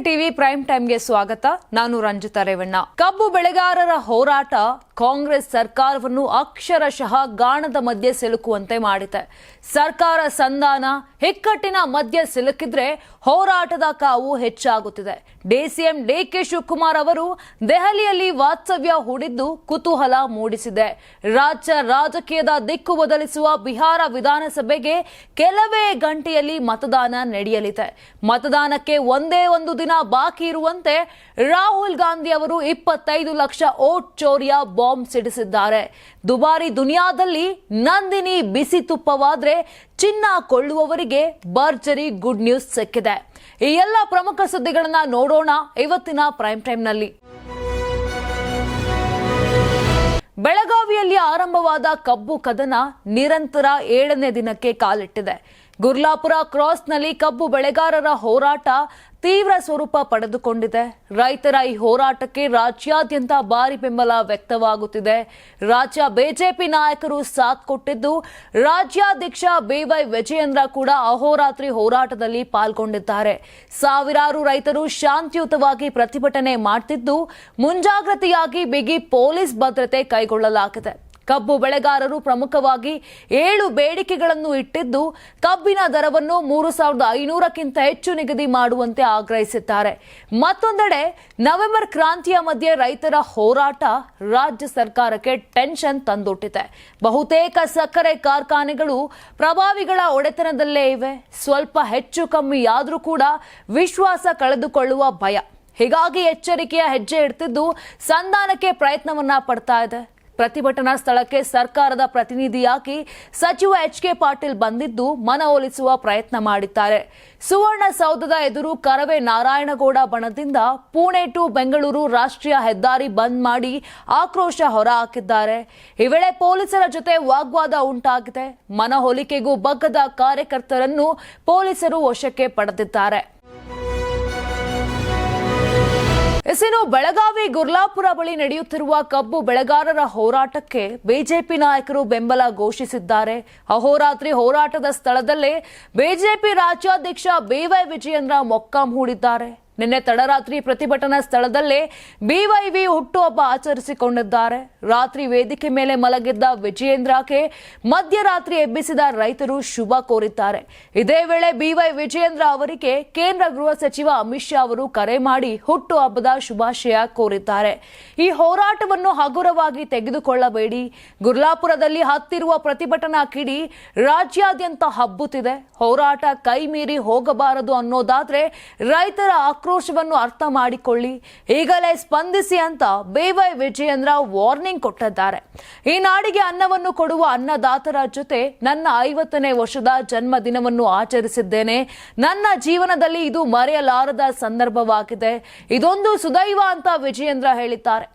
TV prime ಟೈಮ್ಗೆ ಸ್ವಾಗತ. ನಾನು ರಂಜಿತಾ ರೇವಣ್ಣ. ಕಬ್ಬು ಬೆಳೆಗಾರರ ಹೋರಾಟ ಕಾಂಗ್ರೆಸ್ ಸರ್ಕಾರವನ್ನು ಅಕ್ಷರಶಃ ಗಾಣದ ಮಧ್ಯೆ ಸಿಲುಕುವಂತೆ ಮಾಡಿದೆ. ಸರ್ಕಾರ ಸಂಧಾನ, ಹಿಕ್ಕಟ್ಟಿನ ಮಧ್ಯೆ ಸಿಲುಕಿದ್ರೆ ಹೋರಾಟದ ಕಾವು ಹೆಚ್ಚಾಗುತ್ತಿದೆ. ಡಿಸಿಎಂ ಡಿಕೆ ಶಿವಕುಮಾರ್ ಅವರು ದೆಹಲಿಯಲ್ಲಿ ವಾಸ್ತವ್ಯ ಹೂಡಿದ್ದು ಕುತೂಹಲ ಮೂಡಿಸಿದೆ. ರಾಜ್ಯ ರಾಜಕೀಯದ ದಿಕ್ಕು ಬದಲಿಸುವ ಬಿಹಾರ ವಿಧಾನಸಭೆಗೆ ಕೆಲವೇ ಗಂಟೆಯಲ್ಲಿ ಮತದಾನ ನಡೆಯಲಿದೆ. ಮತದಾನಕ್ಕೆ ಒಂದೇ ಒಂದು ದಿನ ಬಾಕಿ ಇರುವಂತೆ ರಾಹುಲ್ ಗಾಂಧಿ ಅವರು ಇಪ್ಪತ್ತೈದು ಲಕ್ಷ ಓಟ್ ಚೋರಿಯ ಬಾಂಬ್ ಸಿಡಿಸಿದ್ದಾರೆ. ದುಬಾರಿ ದುನಿಯಾದಲ್ಲಿ ನಂದಿನಿ ಬಿಸಿ ತುಪ್ಪವಾದ್ರೆ ಚಿನ್ನ ಕೊಳ್ಳುವವರಿಗೆ ಭರ್ಜರಿ ಗುಡ್ ನ್ಯೂಸ್ ಸಿಕ್ಕಿದೆ. ಈ ಎಲ್ಲ ಪ್ರಮುಖ ಸುದ್ದಿಗಳನ್ನ ನೋಡೋಣ ಇವತ್ತಿನ ಪ್ರೈಮ್ ಟೈಮ್ನಲ್ಲಿ. ಬೆಳಗಾವಿಯಲ್ಲಿ ಆರಂಭವಾದ ಕಬ್ಬು ಕದನ ನಿರಂತರ ಏಳನೇ ದಿನಕ್ಕೆ ಕಾಲಿಟ್ಟಿದೆ. ಗುರ್ಲಾಪುರ ಕ್ರಾಸ್ನಲ್ಲಿ ಕಬ್ಬು ಬೆಳೆಗಾರರ ಹೋರಾಟ ತೀವ್ರ ಸ್ವರೂಪ ಪಡೆದುಕೊಂಡಿದೆ. ರೈತರ ಈ ಹೋರಾಟಕ್ಕೆ ರಾಜ್ಯಾದ್ಯಂತ ಭಾರಿ ಬೆಂಬಲ ವ್ಯಕ್ತವಾಗುತ್ತಿದೆ. ರಾಜ್ಯ ಬಿಜೆಪಿ ನಾಯಕರು ಸಾಥ್ ಕೊಟ್ಟಿದ್ದು, ರಾಜ್ಯಾಧ್ಯಕ್ಷ ಬಿವೈ ವಿಜಯೇಂದ್ರ ಕೂಡ ಅಹೋರಾತ್ರಿ ಹೋರಾಟದಲ್ಲಿ ಪಾಲ್ಗೊಂಡಿದ್ದಾರೆ. ಸಾವಿರಾರು ರೈತರು ಶಾಂತಿಯುತವಾಗಿ ಪ್ರತಿಭಟನೆ ಮಾಡ್ತಿದ್ದು, ಮುಂಜಾಗ್ರತೆಯಾಗಿ ಬಿಗಿ ಪೊಲೀಸ್ ಭದ್ರತೆ ಕೈಗೊಳ್ಳಲಾಗಿದೆ. ಕಬ್ಬು ಬೆಳೆಗಾರರು ಪ್ರಮುಖವಾಗಿ ಏಳು ಬೇಡಿಕೆಗಳನ್ನು ಇಟ್ಟಿದ್ದು, ಕಬ್ಬಿನ ದರವನ್ನು ಮೂರು ಸಾವಿರದ ಐನೂರಕ್ಕಿಂತ ಹೆಚ್ಚು ನಿಗದಿ ಮಾಡುವಂತೆ ಆಗ್ರಹಿಸಿದ್ದಾರೆ. ಮತ್ತೊಂದೆಡೆ, ನವೆಂಬರ್ ಕ್ರಾಂತಿಯ ಮಧ್ಯೆ ರೈತರ ಹೋರಾಟ ರಾಜ್ಯ ಸರ್ಕಾರಕ್ಕೆ ಟೆನ್ಷನ್ ತಂದೊಟ್ಟಿದೆ. ಬಹುತೇಕ ಸಕ್ಕರೆ ಕಾರ್ಖಾನೆಗಳು ಪ್ರಭಾವಿಗಳ ಒಡೆತನದಲ್ಲೇ ಇವೆ. ಸ್ವಲ್ಪ ಹೆಚ್ಚು ಕಮ್ಮಿ ಆದರೂ ಕೂಡ ವಿಶ್ವಾಸ ಕಳೆದುಕೊಳ್ಳುವ ಭಯ. ಹೀಗಾಗಿ ಎಚ್ಚರಿಕೆಯ ಹೆಜ್ಜೆ ಇಡ್ತಿದ್ದು, ಸಂಧಾನಕ್ಕೆ ಪ್ರಯತ್ನವನ್ನ ಪಡ್ತಾ ಇದೆ. ಪ್ರತಿಭಟನಾ ಸ್ಥಳಕ್ಕೆ ಸರ್ಕಾರದ ಪ್ರತಿನಿಧಿಯಾಗಿ ಸಚಿವ ಎಚ್ ಕೆ ಪಾಟೀಲ್ ಬಂದಿದ್ದು ಮನವೊಲಿಸುವ ಪ್ರಯತ್ನ ಮಾಡಿದ್ದಾರೆ. ಸುವರ್ಣಸೌಧದ ಎದುರು ಕರವೇ ನಾರಾಯಣಗೌಡ ಬಣದಿಂದ ಪುಣೆ ಟು ಬೆಂಗಳೂರು ರಾಷ್ಟ್ರೀಯ ಹೆದ್ದಾರಿ ಬಂದ್ ಮಾಡಿ ಆಕ್ರೋಶ ಹೊರಹಾಕಿದ್ದಾರೆ. ಈ ವೇಳೆ ಪೊಲೀಸರ ಜೊತೆ ವಾಗ್ವಾದ ಉಂಟಾಗಿದೆ. ಮನಹೋಲಿಕೆಗೂ ಬಗ್ಗದ ಕಾರ್ಯಕರ್ತರನ್ನು ಪೊಲೀಸರು ವಶಕ್ಕೆ ಪಡೆದಿದ್ದಾರೆ. ಎಸಿನು ಬೆಳಗಾವಿ ಗುರ್ಲಾಪುರ ಬಳಿ ನಡೆಯುತ್ತಿರುವ ಕಬ್ಬು ಬೆಳೆಗಾರರ ಹೋರಾಟಕ್ಕೆ ಬಿಜೆಪಿ ನಾಯಕರು ಬೆಂಬಲ ಘೋಷಿಸಿದ್ದಾರೆ. ಅಹೋರಾತ್ರಿ ಹೋರಾಟದ ಸ್ಥಳದಲ್ಲೇ ಬಿಜೆಪಿ ರಾಜ್ಯಾಧ್ಯಕ್ಷ ಬಿವೈ ವಿಜಯೇಂದ್ರ ಮೊಕ್ಕಾಂ ಹೂಡಿದ್ದಾರೆ. ನಿನ್ನೆ ತಡರಾತ್ರಿ ಪ್ರತಿಭಟನಾ ಸ್ಥಳದಲ್ಲೇ ಬಿವೈವಿ ಹುಟ್ಟುಹಬ್ಬ ಆಚರಿಸಿಕೊಂಡಿದ್ದಾರೆ. ರಾತ್ರಿ ವೇದಿಕೆ ಮೇಲೆ ಮಲಗಿದ್ದ ವಿಜಯೇಂದ್ರಕ್ಕೆ ಮಧ್ಯರಾತ್ರಿ ಎಬ್ಬಿಸಿದ ರೈತರು ಶುಭ ಕೋರಿದ್ದಾರೆ. ಇದೇ ವೇಳೆ ಬಿವೈ ವಿಜಯೇಂದ್ರ ಅವರಿಗೆ ಕೇಂದ್ರ ಗೃಹ ಸಚಿವ ಅಮಿತ್ ಶಾ ಅವರು ಕರೆ ಮಾಡಿ ಹುಟ್ಟುಹಬ್ಬದ ಶುಭಾಶಯ ಕೋರಿದ್ದಾರೆ. ಈ ಹೋರಾಟವನ್ನು ಹಗುರವಾಗಿ ತೆಗೆದುಕೊಳ್ಳಬೇಡಿ. ಗುರ್ಲಾಪುರದಲ್ಲಿ ಹತ್ತಿರುವ ಪ್ರತಿಭಟನಾ ಕಿಡಿ ರಾಜ್ಯಾದ್ಯಂತ ಹಬ್ಬುತ್ತಿದೆ. ಹೋರಾಟ ಕೈ ಮೀರಿ ಹೋಗಬಾರದು ಅನ್ನೋದಾದ್ರೆ ರೈತರ ಆಕ್ರೋಶವನ್ನು ಅರ್ಥ ಮಾಡಿಕೊಳ್ಳಿ. ಈಗಲೇ ಸ್ಪಂದಿಸಿ ಅಂತ ಬೇವೈ ವಿಜಯೇಂದ್ರ ವಾರ್ನಿಂಗ್ ಕೊಟ್ಟಿದ್ದಾರೆ. ಈ ನಾಡಿಗೆ ಅನ್ನವನ್ನು ಕೊಡುವ ಅನ್ನದಾತರ ಜೊತೆ ನನ್ನ ಐವತ್ತನೇ ವರ್ಷದ ಜನ್ಮದಿನವನ್ನು ಆಚರಿಸಿದ್ದೇನೆ. ನನ್ನ ಜೀವನದಲ್ಲಿ ಇದು ಮರೆಯಲಾರದ ಸಂದರ್ಭವಾಗಿದೆ. ಇದೊಂದು ಸುದೈವ ಅಂತ ವಿಜಯೇಂದ್ರ ಹೇಳಿದ್ದಾರೆ.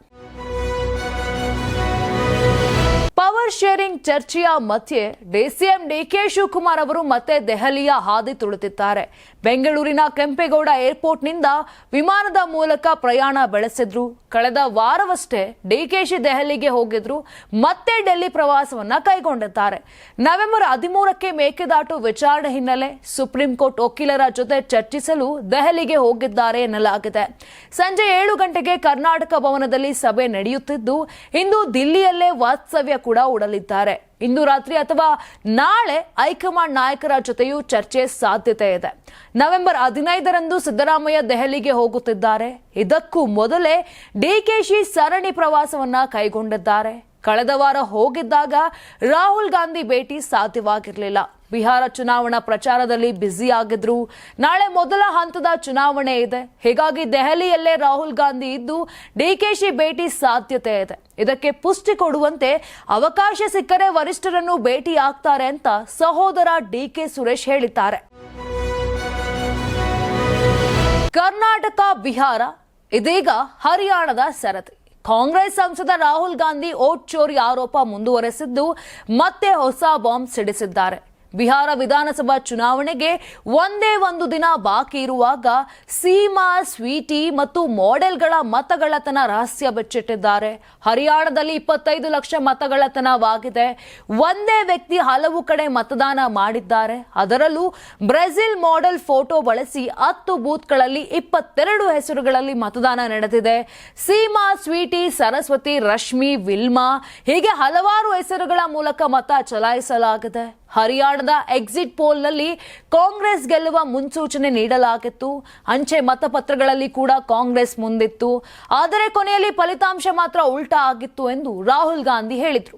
ಪವರ್ ಚರ್ಚೆಯ ಮಧ್ಯೆ ಡಿಸಿಎಂ ಡಿಕೆ ಶಿವಕುಮಾರ್ ಅವರು ಮತ್ತೆ ದೆಹಲಿಯ ಹಾದಿ ತುಳಿತಿದ್ದಾರೆ ಬೆಂಗಳೂರಿನ ಕೆಂಪೇಗೌಡ ಏರ್ಪೋರ್ಟ್ನಿಂದ ವಿಮಾನದ ಮೂಲಕ ಪ್ರಯಾಣ ಬೆಳೆಸಿದ್ರು. ಕಳೆದ ವಾರವಷ್ಟೇ ಡಿಕೆಶಿ ದೆಹಲಿಗೆ ಹೋಗಿದ್ರು. ಮತ್ತೆ ಡೆಲ್ಲಿ ಪ್ರವಾಸವನ್ನ ಕೈಗೊಂಡಿದ್ದಾರೆ. ನವೆಂಬರ್ ಹದಿಮೂರಕ್ಕೆ ಮೇಕೆದಾಟು ವಿಚಾರಣೆ ಹಿನ್ನೆಲೆ ಸುಪ್ರೀಂ ಕೋರ್ಟ್ ವಕೀಲರ ಜೊತೆ ಚರ್ಚಿಸಲು ದೆಹಲಿಗೆ ಹೋಗಿದ್ದಾರೆ ಎನ್ನಲಾಗಿದೆ. ಸಂಜೆ ಏಳು ಗಂಟೆಗೆ ಕರ್ನಾಟಕ ಭವನದಲ್ಲಿ ಸಭೆ ನಡೆಯುತ್ತಿದ್ದು, ಇಂದು ದಿಲ್ಲಿಯಲ್ಲೇ ವಾಸ್ತವ್ಯ ಕೂಡ ಉಡಲಿದ್ದಾರೆ. ಇಂದು ರಾತ್ರಿ ಅಥವಾ ನಾಳೆ ಹೈಕಮಾಂಡ್ ನಾಯಕರ ಜೊತೆಯೂ ಚರ್ಚೆ ಸಾಧ್ಯತೆ ಇದೆ. ನವೆಂಬರ್ ಹದಿನೈದರಂದು ಸಿದ್ದರಾಮಯ್ಯ ದೆಹಲಿಗೆ ಹೋಗುತ್ತಿದ್ದಾರೆ. ಇದಕ್ಕೂ ಮೊದಲೇ ಡಿಕೆಶಿ ಸರಣಿ ಪ್ರವಾಸವನ್ನ ಕೈಗೊಂಡಿದ್ದಾರೆ. ಕಳೆದ ವಾರ ಹೋಗಿದ್ದಾಗ ರಾಹುಲ್ ಗಾಂಧಿ ಭೇಟಿ ಸಾಧ್ಯವಾಗಿರಲಿಲ್ಲ. ಬಿಹಾರ ಚುನಾವಣಾ ಪ್ರಚಾರದಲ್ಲಿ ಬ್ಯುಸಿ ಆಗಿದ್ರು. ನಾಳೆ ಮೊದಲ ಹಂತದ ಚುನಾವಣೆ ಇದೆ. ಹೀಗಾಗಿ ದೆಹಲಿಯಲ್ಲೇ ರಾಹುಲ್ ಗಾಂಧಿ ಇದ್ದು ಡಿಕೆಶಿ ಭೇಟಿ ಸಾಧ್ಯತೆ ಇದೆ. ಇದಕ್ಕೆ ಪುಷ್ಟಿ ಕೊಡುವಂತೆ ಅವಕಾಶ ಸಿಕ್ಕರೆ ವರಿಷ್ಠರನ್ನು ಭೇಟಿ ಆಗ್ತಾರೆ ಅಂತ ಸಹೋದರ ಡಿಕೆ ಸುರೇಶ್ ಹೇಳಿದ್ದಾರೆ. ಕರ್ನಾಟಕ, ಬಿಹಾರ ಇದೀಗ ಹರಿಯಾಣದ ಸರತಿ ಕಾಂಗ್ರೆಸ್ ಸಂಸದ ರಾಹುಲ್ ಗಾಂಧಿ ಓಟ್ ಚೋರಿ ಆರೋಪ ಮುಂದುವರೆಸಿದ್ದು ಮತ್ತೆ ಹೊಸ ಬಾಂಬ್ ಸಿಡಿಸಿದ್ದಾರೆ. ಬಿಹಾರ ವಿಧಾನಸಭಾ ಚುನಾವಣೆಗೆ ಒಂದೇ ಒಂದು ದಿನ ಬಾಕಿ ಇರುವಾಗ ಸೀಮಾ, ಸ್ವೀಟಿ ಮತ್ತು ಮಾಡೆಲ್ಗಳ ಮತಗಳತನ ರಹಸ್ಯ ಬಚ್ಚಿಟ್ಟಿದ್ದಾರೆ. ಹರಿಯಾಣದಲ್ಲಿ ಇಪ್ಪತ್ತೈದು ಲಕ್ಷ ಮತಗಳತನವಾಗಿದೆ ಒಂದೇ ವ್ಯಕ್ತಿ ಹಲವು ಕಡೆ ಮತದಾನ ಮಾಡಿದ್ದಾರೆ. ಅದರಲ್ಲೂ ಬ್ರೆಜಿಲ್ ಮಾಡೆಲ್ ಫೋಟೋ ಬಳಸಿ ಹತ್ತು ಬೂತ್ಗಳಲ್ಲಿ ಇಪ್ಪತ್ತೆರಡು ಹೆಸರುಗಳಲ್ಲಿ ಮತದಾನ ನಡೆದಿದೆ. ಸೀಮಾ, ಸ್ವೀಟಿ, ಸರಸ್ವತಿ, ರಶ್ಮಿ, ವಿಲ್ಮಾ ಹೀಗೆ ಹಲವಾರು ಹೆಸರುಗಳ ಮೂಲಕ ಮತ ಚಲಾಯಿಸಲಾಗಿದೆ. ಹರಿಯಾಣದ ಎಕ್ಸಿಟ್ ಪೋಲ್ನಲ್ಲಿ ಕಾಂಗ್ರೆಸ್ ಗೆಲ್ಲುವ ಮುನ್ಸೂಚನೆ ನೀಡಲಾಗಿತ್ತು. ಅಂಚೆ ಮತಪತ್ರಗಳಲ್ಲಿ ಕೂಡ ಕಾಂಗ್ರೆಸ್ ಮುಂದಿತ್ತು. ಆದರೆ ಕೊನೆಯಲ್ಲಿ ಫಲಿತಾಂಶ ಮಾತ್ರ ಉಲ್ಟಾ ಆಗಿತ್ತು ಎಂದು ರಾಹುಲ್ ಗಾಂಧಿ ಹೇಳಿದರು.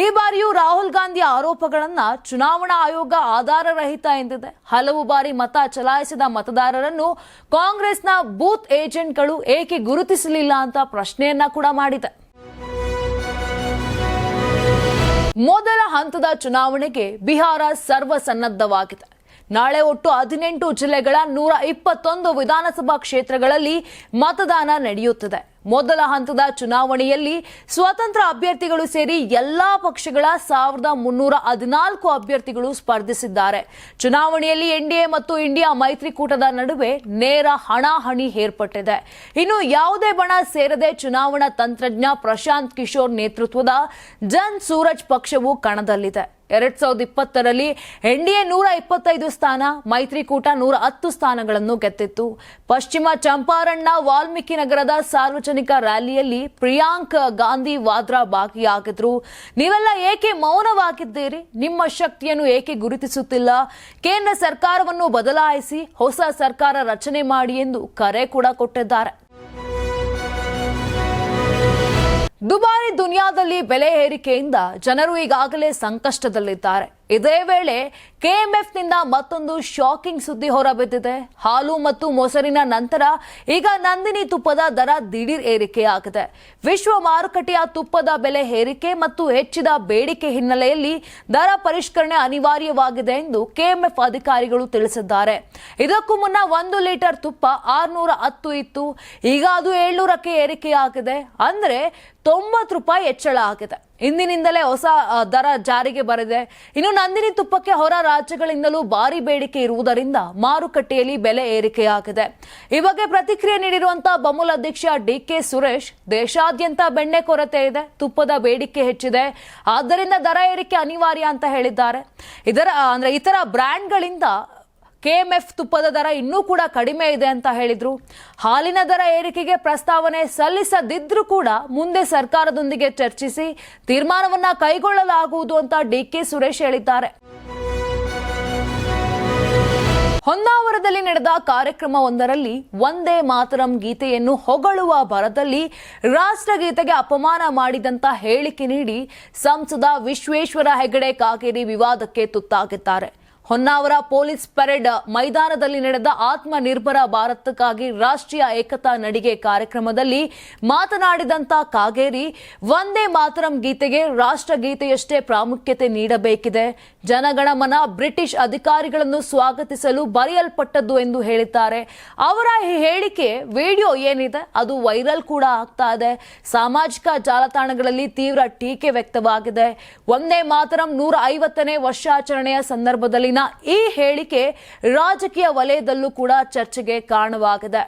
ಈ ಬಾರಿಯೂ ರಾಹುಲ್ ಗಾಂಧಿ ಆರೋಪಗಳನ್ನು ಚುನಾವಣಾ ಆಯೋಗ ಆಧಾರರಹಿತ ಎಂದಿದೆ. ಹಲವು ಬಾರಿ ಮತ ಚಲಾಯಿಸಿದ ಮತದಾರರನ್ನು ಕಾಂಗ್ರೆಸ್ನ ಬೂತ್ ಏಜೆಂಟ್ಗಳು ಏಕೆ ಗುರುತಿಸಲಿಲ್ಲ ಅಂತ ಪ್ರಶ್ನೆಯನ್ನ ಕೂಡ ಮಾಡಿದೆ. ಮೊದಲ ಹಂತದ ಚುನಾವಣೆಗೆ ಬಿಹಾರ ಸರ್ವಸನ್ನದ್ಧವಾಗಿದೆ. ನಾಳೆ ಒಟ್ಟು ಹದಿನೆಂಟು ಜಿಲ್ಲೆಗಳ ನೂರ ಇಪ್ಪತ್ತೊಂದು ವಿಧಾನಸಭಾ ಕ್ಷೇತ್ರಗಳಲ್ಲಿ ಮತದಾನ ನಡೆಯುತ್ತದೆ. ಮೊದಲ ಹಂತದ ಚುನಾವಣೆಯಲ್ಲಿ ಸ್ವತಂತ್ರ ಅಭ್ಯರ್ಥಿಗಳು ಸೇರಿ ಎಲ್ಲಾ ಪಕ್ಷಗಳ ಸಾವಿರದ ಮುನ್ನೂರ ಹದಿನಾಲ್ಕು ಅಭ್ಯರ್ಥಿಗಳು ಸ್ಪರ್ಧಿಸಿದ್ದಾರೆ. ಚುನಾವಣೆಯಲ್ಲಿ ಎನ್ಡಿಎ ಮತ್ತು ಇಂಡಿಯಾ ಮೈತ್ರಿಕೂಟದ ನಡುವೆ ನೇರ ಹಣಾಹಣಿ ಏರ್ಪಟ್ಟಿದೆ. ಇನ್ನು ಯಾವುದೇ ಬಣ ಸೇರದೆ ಚುನಾವಣಾ ತಂತ್ರಜ್ಞ ಪ್ರಶಾಂತ್ ಕಿಶೋರ್ ನೇತೃತ್ವದ ಜನ್ ಸೂರಜ್ ಪಕ್ಷವು ಕಣದಲ್ಲಿದೆ. ಎರಡ್ ಸಾವಿರದ ಇಪ್ಪತ್ತರಲ್ಲಿ ಎನ್ಡಿಎ ನೂರ ಇಪ್ಪತ್ತೈದು ಸ್ಥಾನ, ಮೈತ್ರಿಕೂಟ ನೂರ ಹತ್ತು ಸ್ಥಾನಗಳನ್ನು ಗೆದ್ದಿತ್ತು. ಪಶ್ಚಿಮ ಚಂಪಾರಣ್ಣ ವಾಲ್ಮೀಕಿ ನಗರದ ಸಾರ್ವಜನಿಕ ರ್ಯಾಲಿಯಲ್ಲಿ ಪ್ರಿಯಾಂಕ್ ಗಾಂಧಿ ವಾದ್ರಾ ಭಾಗಿಯಾಗಿದ್ರು. ನೀವೆಲ್ಲ ಏಕೆ ಮೌನವಾಗಿದ್ದೀರಿ? ನಿಮ್ಮ ಶಕ್ತಿಯನ್ನು ಏಕೆ ಗುರುತಿಸುತ್ತಿಲ್ಲ? ಕೇಂದ್ರ ಸರ್ಕಾರವನ್ನು ಬದಲಾಯಿಸಿ ಹೊಸ ಸರ್ಕಾರ ರಚನೆ ಮಾಡಿ ಎಂದು ಕರೆ ಕೂಡ ಕೊಟ್ಟಿದ್ದಾರೆ. ದುಬಾರಿ ದುನಿಯಾದಲ್ಲಿ ಬೆಲೆ ಏರಿಕೆಯಿಂದ ಜನರು ಈಗಾಗಲೇ ಸಂಕಷ್ಟದಲ್ಲಿದ್ದಾರೆ. ಇದೇ ವೇಳೆ ಕೆಎಂಎಫ್ನಿಂದ ಮತ್ತೊಂದು ಶಾಕಿಂಗ್ ಸುದ್ದಿ ಹೊರಬಿದ್ದಿದೆ. ಹಾಲು ಮತ್ತು ಮೊಸರಿನ ನಂತರ ಈಗ ನಂದಿನಿ ತುಪ್ಪದ ದರ ದಿಢೀರ್ ಏರಿಕೆಯಾಗಿದೆ. ವಿಶ್ವ ಮಾರುಕಟ್ಟೆಯ ತುಪ್ಪದ ಬೆಲೆ ಏರಿಕೆ ಮತ್ತು ಹೆಚ್ಚಿದ ಬೇಡಿಕೆ ಹಿನ್ನೆಲೆಯಲ್ಲಿ ದರ ಪರಿಷ್ಕರಣೆ ಅನಿವಾರ್ಯವಾಗಿದೆ ಎಂದು ಕೆಎಂಎಫ್ ಅಧಿಕಾರಿಗಳು ತಿಳಿಸಿದ್ದಾರೆ. ಇದಕ್ಕೂ ಮುನ್ನ ಒಂದು ಲೀಟರ್ ತುಪ್ಪ ಆರುನೂರ ಹತ್ತು ಇತ್ತು. ಈಗ ಅದು ಏಳ್ನೂರಕ್ಕೆ ಏರಿಕೆಯಾಗಿದೆ. ಅಂದರೆ ತೊಂಬತ್ತು ರೂಪಾಯಿ ಹೆಚ್ಚಳ ಆಗಿದೆ. ಇಂದಿನಿಂದಲೇ ಹೊಸ ದರ ಜಾರಿಗೆ ಬರಿದೆ, ಇನ್ನು ನಂದಿನಿ ತುಪ್ಪಕ್ಕೆ ಹೊರ ರಾಜ್ಯಗಳಿಂದಲೂ ಭಾರಿ ಬೇಡಿಕೆ ಇರುವುದರಿಂದ ಮಾರುಕಟ್ಟೆಯಲ್ಲಿ ಬೆಲೆ ಏರಿಕೆಯಾಗಿದೆ. ಈ ಬಗ್ಗೆ ಪ್ರತಿಕ್ರಿಯೆ ನೀಡಿರುವಂತಹ ಬಮೂಲ್ ಅಧ್ಯಕ್ಷ ಡಿ ಕೆ ಸುರೇಶ್, ದೇಶಾದ್ಯಂತ ಬೆಣ್ಣೆ ಕೊರತೆ ಇದೆ, ತುಪ್ಪದ ಬೇಡಿಕೆ ಹೆಚ್ಚಿದೆ, ಆದ್ದರಿಂದ ದರ ಏರಿಕೆ ಅನಿವಾರ್ಯ ಅಂತ ಹೇಳಿದ್ದಾರೆ. ಇದರ ಅಂದ್ರೆ ಇತರ ಬ್ರ್ಯಾಂಡ್ಗಳಿಂದ ಕೆಎಂಎಫ್ ತುಪ್ಪದ ದರ ಇನ್ನೂ ಕೂಡ ಕಡಿಮೆ ಇದೆ ಅಂತ ಹೇಳಿದ್ರು. ಹಾಲಿನ ದರ ಏರಿಕೆಗೆ ಪ್ರಸ್ತಾವನೆ ಸಲ್ಲಿಸದಿದ್ರೂ ಕೂಡ ಮುಂದೆ ಸರ್ಕಾರದೊಂದಿಗೆ ಚರ್ಚಿಸಿ ತೀರ್ಮಾನವನ್ನ ಕೈಗೊಳ್ಳಲಾಗುವುದು ಅಂತ ಡಿ ಕೆ ಸುರೇಶ್ ಹೇಳಿದ್ದಾರೆ. ಹೊನ್ನಾವರದಲ್ಲಿ ನಡೆದ ಕಾರ್ಯಕ್ರಮವೊಂದರಲ್ಲಿ ಒಂದೇ ಮಾತರಂ ಗೀತೆಯನ್ನು ಹೊಗಳುವ ಭರದಲ್ಲಿ ರಾಷ್ಟ್ರಗೀತೆಗೆ ಅಪಮಾನ ಮಾಡಿದಂತ ಹೇಳಿಕೆ ನೀಡಿ ಸಂಸದ ವಿಶ್ವೇಶ್ವರ ಹೆಗಡೆ ಕಾಗೇರಿ ವಿವಾದಕ್ಕೆ ತುತ್ತಾಗಿದ್ದಾರೆ. ಹೊನ್ನಾವರ ಪೊಲೀಸ್ ಪರೇಡ್ ಮೈದಾನದಲ್ಲಿ ನಡೆದ ಆತ್ಮನಿರ್ಭರ ಭಾರತಕ್ಕಾಗಿ ರಾಷ್ಟ್ರೀಯ ಏಕತಾ ನಡಿಗೆ ಕಾರ್ಯಕ್ರಮದಲ್ಲಿ ಮಾತನಾಡಿದಂತ ಕಾಗೇರಿ ಒಂದೇ ಮಾತರಂ ಗೀತೆಗೆ ರಾಷ್ಟ್ರಗೀತೆಯಷ್ಟೇ ಪ್ರಾಮುಖ್ಯತೆ ನೀಡಬೇಕಿದೆ. ಜನಗಣಮನ ಬ್ರಿಟಿಷ್ ಅಧಿಕಾರಿಗಳನ್ನು ಸ್ವಾಗತಿಸಲು ಬರೆಯಲ್ಪಟ್ಟದ್ದು ಎಂದು ಹೇಳಿದ್ದಾರೆ. ಅವರ ಹೇಳಿಕೆ ವಿಡಿಯೋ ಏನಿದೆ? ಅದು ವೈರಲ್ ಕೂಡ ಆಗ್ತಾ ಇದೆ. ಸಾಮಾಜಿಕ ಜಾಲತಾಣಗಳಲ್ಲಿ ತೀವ್ರ ಟೀಕೆ ವ್ಯಕ್ತವಾಗಿದೆ. ಒಂದೇ ಮಾತರಂ ನೂರ ಐವತ್ತನೇ ವರ್ಷಾಚರಣೆಯ ಈ ಹೇಳಿಕೆ ರಾಜಕೀಯ ವಲಯದಲ್ಲೂ ಕೂಡ ಚರ್ಚೆಗೆ ಕಾರಣವಾಗಿದೆ.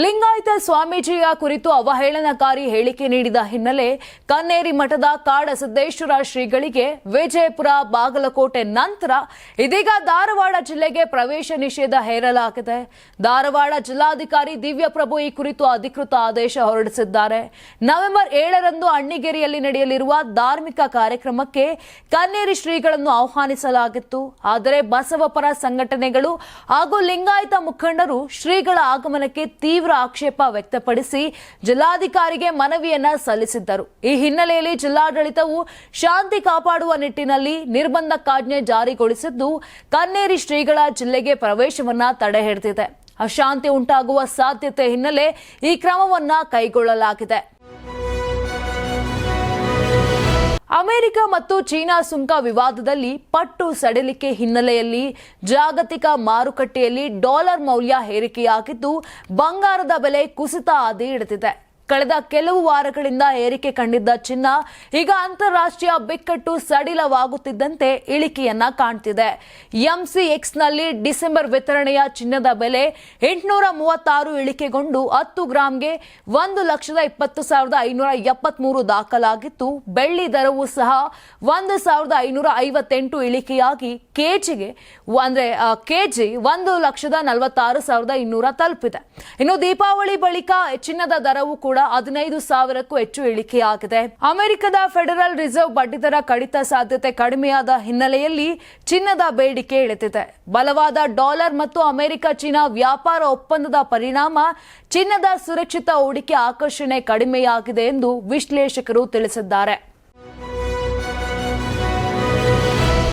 ಲಿಂಗಾಯತ ಸ್ವಾಮೀಜಿಯ ಕುರಿತು ಅವಹೇಳನಕಾರಿ ಹೇಳಿಕೆ ನೀಡಿದ ಹಿನ್ನೆಲೆ ಕನ್ನೇರಿ ಮಠದ ಕಾಡಸಿದ್ದೇಶ್ವರ ಶ್ರೀಗಳಿಗೆ ವಿಜಯಪುರ ಬಾಗಲಕೋಟೆ ನಂತರ ಇದೀಗ ಧಾರವಾಡ ಜಿಲ್ಲೆಗೆ ಪ್ರವೇಶ ನಿಷೇಧ ಹೇರಲಾಗಿದೆ. ಧಾರವಾಡ ಜಿಲ್ಲಾಧಿಕಾರಿ ದಿವ್ಯಪ್ರಭು ಈ ಕುರಿತು ಅಧಿಕೃತ ಆದೇಶ ಹೊರಡಿಸಿದ್ದಾರೆ. ನವೆಂಬರ್ ಏಳರಂದು ಅಣ್ಣಿಗೇರಿಯಲ್ಲಿ ನಡೆಯಲಿರುವ ಧಾರ್ಮಿಕ ಕಾರ್ಯಕ್ರಮಕ್ಕೆ ಕನ್ನೇರಿ ಶ್ರೀಗಳನ್ನು ಆಹ್ವಾನಿಸಲಾಗಿತ್ತು. ಆದರೆ ಬಸವಪರ ಸಂಘಟನೆಗಳು ಹಾಗೂ ಲಿಂಗಾಯತ ಮುಖಂಡರು ಶ್ರೀಗಳ ಆಗಮನಕ್ಕೆ ತೀವ್ರ ಆಕ್ಷೇಪ ವ್ಯಕ್ತಪಡಿಸಿ ಜಿಲ್ಲಾಧಿಕಾರಿಗೆ ಮನವಿಯನ್ನ ಸಲ್ಲಿಸಿದ್ದರು. ಈ ಹಿನ್ನೆಲೆಯಲ್ಲಿ ಜಿಲ್ಲಾಡಳಿತವು ಶಾಂತಿ ಕಾಪಾಡುವ ನಿಟ್ಟಿನಲ್ಲಿ ನಿರ್ಬಂಧಕ್ಕಾಜ್ಞೆ ಜಾರಿಗೊಳಿಸಿದ್ದು, ಕನ್ನೇರಿ ಶ್ರೀಗಳ ಜಿಲ್ಲೆಗೆ ಪ್ರವೇಶವನ್ನ ತಡೆ ಹಿಡಿದಿದೆ. ಅಶಾಂತಿ ಉಂಟಾಗುವ ಸಾಧ್ಯತೆ ಹಿನ್ನೆಲೆ ಈ ಕ್ರಮವನ್ನ ಕೈಗೊಳ್ಳಲಾಗಿದೆ. ಅಮೆರಿಕ ಮತ್ತು ಚೀನಾ ಸುಂಕ ವಿವಾದದಲ್ಲಿ ಪಟ್ಟು ಸಡಿಲಿಕೆ ಹಿನ್ನೆಲೆಯಲ್ಲಿ ಜಾಗತಿಕ ಮಾರುಕಟ್ಟೆಯಲ್ಲಿ ಡಾಲರ್ ಮೌಲ್ಯ ಏರಿಕೆಯಾಗಿದ್ದು ಬಂಗಾರದ ಬೆಲೆ ಕುಸಿತ ಆದಿ ಹಿಡಿದಿದೆ. ಕಳೆದ ಕೆಲವು ವಾರಗಳಿಂದ ಏರಿಕೆ ಕಂಡಿದ್ದ ಚಿನ್ನ ಈಗ ಅಂತಾರಾಷ್ಟ್ರೀಯ ಬಿಕ್ಕಟ್ಟು ಸಡಿಲವಾಗುತ್ತಿದ್ದಂತೆ ಇಳಿಕೆಯನ್ನ ಕಾಣ್ತಿದೆ. ಎಂಸಿಎಕ್ಸ್ನಲ್ಲಿ ಡಿಸೆಂಬರ್ ವಿತರಣೆಯ ಚಿನ್ನದ ಬೆಲೆ ಎಂಟುನೂರ ಮೂವತ್ತಾರು ಇಳಿಕೆಗೊಂಡು ಹತ್ತು ಗ್ರಾಂಗೆ ಒಂದು ಲಕ್ಷದ ಇಪ್ಪತ್ತು ಸಾವಿರದ ಐನೂರ ಎಪ್ಪತ್ಮೂರು ದಾಖಲಾಗಿತ್ತು. ಬೆಳ್ಳಿ ದರವು ಸಹ ಒಂದು ಸಾವಿರದ ಐನೂರ ಐವತ್ತೆಂಟು ಇಳಿಕೆಯಾಗಿ ಕೆಜಿಗೆ ಅಂದ್ರೆ ಕೆಜಿ ಒಂದು ಲಕ್ಷದ ನಲವತ್ತಾರು ಸಾವಿರದ ಇನ್ನೂರ ತಲುಪಿದೆ. ಇನ್ನು ದೀಪಾವಳಿ ಬಳಿಕ ಚಿನ್ನದ ದರವು ಹದಿನೈದು ಸಾವಿರಕ್ಕೂ ಹೆಚ್ಚು ಇಳಿಕೆಯಾಗಿದೆ. ಅಮೆರಿಕದ ಫೆಡರಲ್ ರಿಸರ್ವ್ ಬಡ್ಡಿದರ ಕಡಿತ ಸಾಧ್ಯತೆ ಕಡಿಮೆಯಾದ ಹಿನ್ನೆಲೆಯಲ್ಲಿ ಚಿನ್ನದ ಬೇಡಿಕೆ ಇಳಿದಿದೆ. ಬಲವಾದ ಡಾಲರ್ ಮತ್ತು ಅಮೆರಿಕ ಚೀನಾ ವ್ಯಾಪಾರ ಒಪ್ಪಂದದ ಪರಿಣಾಮ ಚಿನ್ನದ ಸುರಕ್ಷಿತ ಹೂಡಿಕೆ ಆಕರ್ಷಣೆ ಕಡಿಮೆಯಾಗಿದೆ ಎಂದು ವಿಶ್ಲೇಷಕರು ತಿಳಿಸಿದ್ದಾರೆ.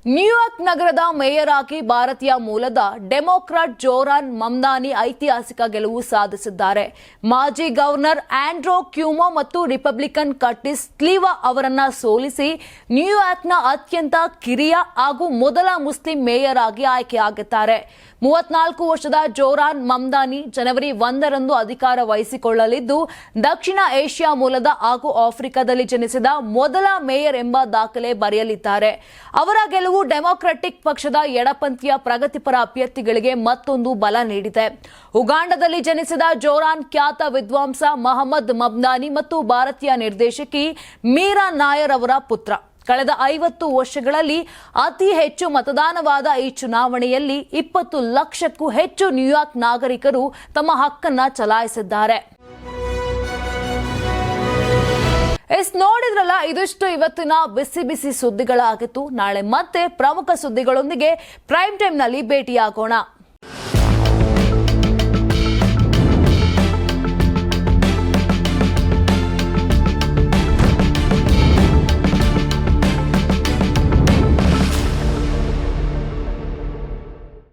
ನ್ಯೂಯಾರ್ಕ್ ನಗರದ ಮೇಯರ್ ಆಗಿ ಭಾರತೀಯ ಮೂಲದ ಡೆಮೊಕ್ರಾಟ್ ಜೋರಾನ್ ಮಮ್ದಾನಿ ಐತಿಹಾಸಿಕ ಗೆಲುವು ಸಾಧಿಸಿದ್ದಾರೆ. ಮಾಜಿ ಗವರ್ನರ್ ಆಂಡ್ರೋ ಕ್ಯೂಮೋ ಮತ್ತು ರಿಪಬ್ಲಿಕನ್ ಕಟ್ಟಿಸ್ ಕ್ಲೀವಾ ಅವರನ್ನ ಸೋಲಿಸಿ ನ್ಯೂಯಾರ್ಕ್ನ ಅತ್ಯಂತ ಕಿರಿಯ ಹಾಗೂ ಮೊದಲ ಮುಸ್ಲಿಂ ಮೇಯರ್ ಆಗಿ ಆಯ್ಕೆಯಾಗಿದ್ದಾರೆ. ಮೂವತ್ನಾಲ್ಕು ವರ್ಷದ ಜೋರಾನ್ ಮಮ್ದಾನಿ ಜನವರಿ ಒಂದರಂದು ಅಧಿಕಾರ ವಹಿಸಿಕೊಳ್ಳಲಿದ್ದು, ದಕ್ಷಿಣ ಏಷ್ಯಾ ಮೂಲದ ಹಾಗೂ ಆಫ್ರಿಕಾದಲ್ಲಿ ಜನಿಸಿದ ಮೊದಲ ಮೇಯರ್ ಎಂಬ ದಾಖಲೆ ಬರೆಯಲಿದ್ದಾರೆ. ಅವರ ಗೆಲುವು ಡೆಮೊಕ್ರೆಟಿಕ್ ಪಕ್ಷದ ಎಡಪಂಥೀಯ ಪ್ರಗತಿಪರ ಅಭ್ಯರ್ಥಿಗಳಿಗೆ ಮತ್ತೊಂದು ಬಲ ನೀಡಿದೆ. ಉಗಾಂಡದಲ್ಲಿ ಜನಿಸಿದ ಜೋರಾನ್ ಖ್ಯಾತ ವಿದ್ವಾಂಸ ಮಹಮ್ಮದ್ ಮಮ್ದಾನಿ ಮತ್ತು ಭಾರತೀಯ ನಿರ್ದೇಶಕಿ ಮೀರಾ ನಾಯರ್ ಅವರ ಪುತ್ರ. ಕಳೆದ ಐವತ್ತು ವರ್ಷಗಳಲ್ಲಿ ಅತಿ ಹೆಚ್ಚು ಮತದಾನವಾದ ಈ ಚುನಾವಣೆಯಲ್ಲಿ ಇಪ್ಪತ್ತು ಲಕ್ಷಕ್ಕೂ ಹೆಚ್ಚು ನ್ಯೂಯಾರ್ಕ್ ನಾಗರಿಕರು ತಮ್ಮ ಹಕ್ಕನ್ನ ಚಲಾಯಿಸಿದ್ದಾರೆ. ಎಸ್, ನೋಡಿದ್ರಲ್ಲ, ಇದಿಷ್ಟು ಇವತ್ತಿನ ಬಿಸಿ ಬಿಸಿ ಸುದ್ದಿಗಳಾಗಿತ್ತು. ನಾಳೆ ಮತ್ತೆ ಪ್ರಮುಖ ಸುದ್ದಿಗಳೊಂದಿಗೆ ಪ್ರೈಮ್ ಟೈಮ್ನಲ್ಲಿ ಭೇಟಿಯಾಗೋಣ.